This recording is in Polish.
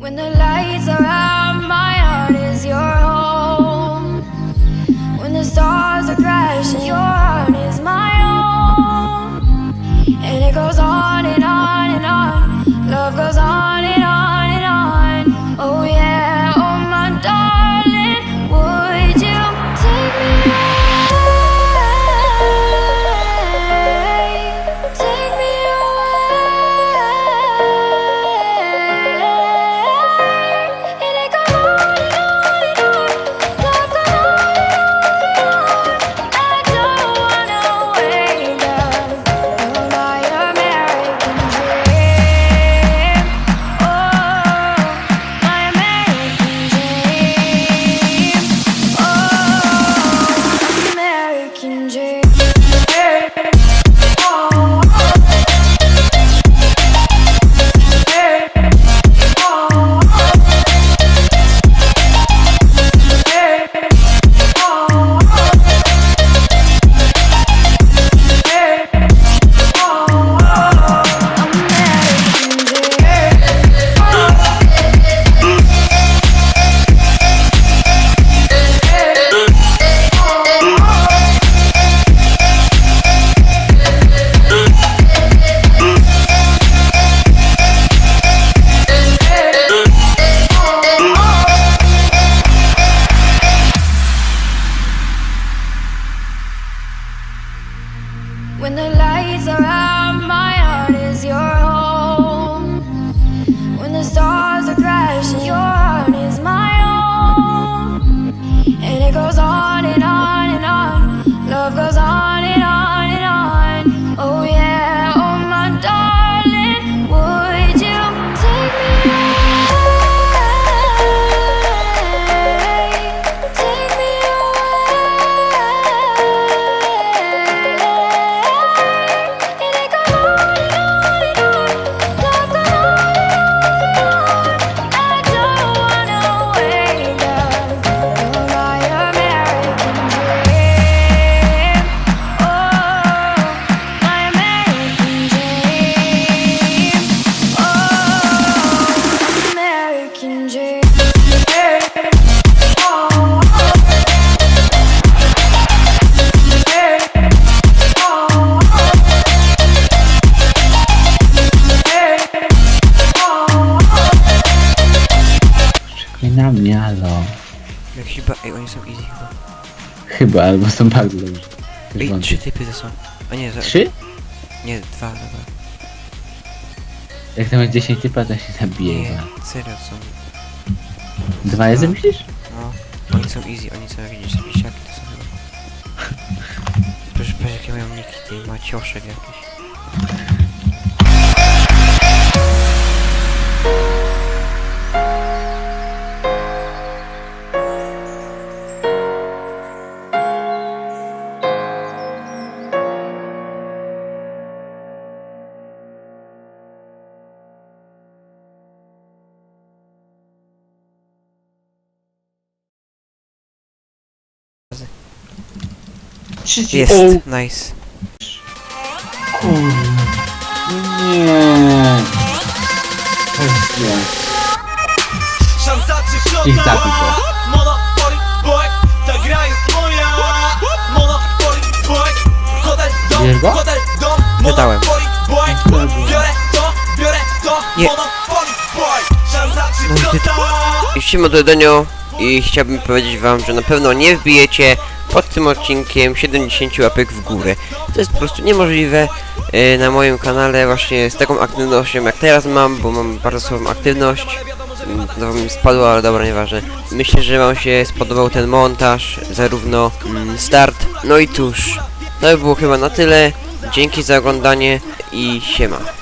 When the lights are out, chyba, ej, oni są easy chyba. Chyba, albo są bardzo dobrze. Też Ej, wątpię. trzy typy to są. A nie, za, Trzy? nie, dwa, dobra. Jak tam jest 10 typa, to się zabije. Nie, chyba. serio są. Dwa jest, myślisz? No, oni są easy, oni są jakieś wisiaki, to są chyba. Proszę, patrz jakie mają niki, ty macioszek jakiś. Trzeci. Jest, O, nice. kurde. Nie. Jest nie. Szansa czy Ich flota? zakup go. Monopoly boy, ta gra jest moja Monopoly boy, hotel dom, Bierz go? hotel dom Wydałem. Monopoly boy, biorę to, biorę to Nie. Monopoly boy, szansa czy No i ty- flota? Siema Dodenio i chciałbym powiedzieć wam, że na pewno nie wbijecie pod tym odcinkiem 70 łapek w górę. To jest po prostu niemożliwe e, na moim kanale właśnie z taką aktywnością jak teraz mam, bo mam bardzo słabą aktywność. Mm, Znowu mi spadło, ale dobra, nieważne. Myślę, że wam się spodobał ten montaż, zarówno mm, start, no i tuż. To by było chyba na tyle. Dzięki za oglądanie i siema.